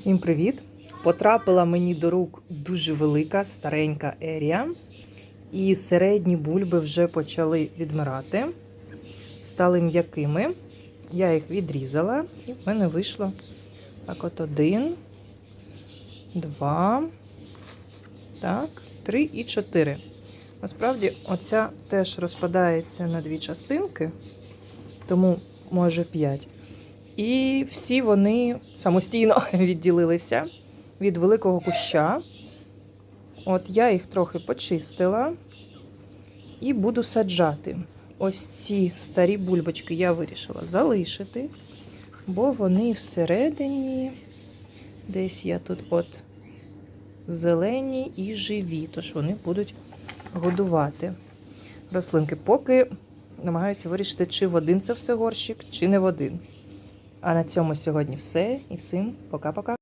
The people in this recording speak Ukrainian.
Всім привіт! Потрапила мені до рук дуже велика старенька ерія. І середні бульби вже почали відмирати, стали м'якими. Я їх відрізала, і в мене вийшло так от один, два, так, три і чотири. Насправді, оця теж розпадається на дві частинки, тому може п'ять. І всі вони самостійно відділилися від великого куща. От я їх трохи почистила і буду саджати. Ось ці старі бульбочки я вирішила залишити, бо вони всередині, десь я тут от зелені і живі, тож вони будуть годувати рослинки. Поки намагаюся вирішити, чи в один це все горщик, чи не в один. А на цьому сьогодні все. І всім пока-пока.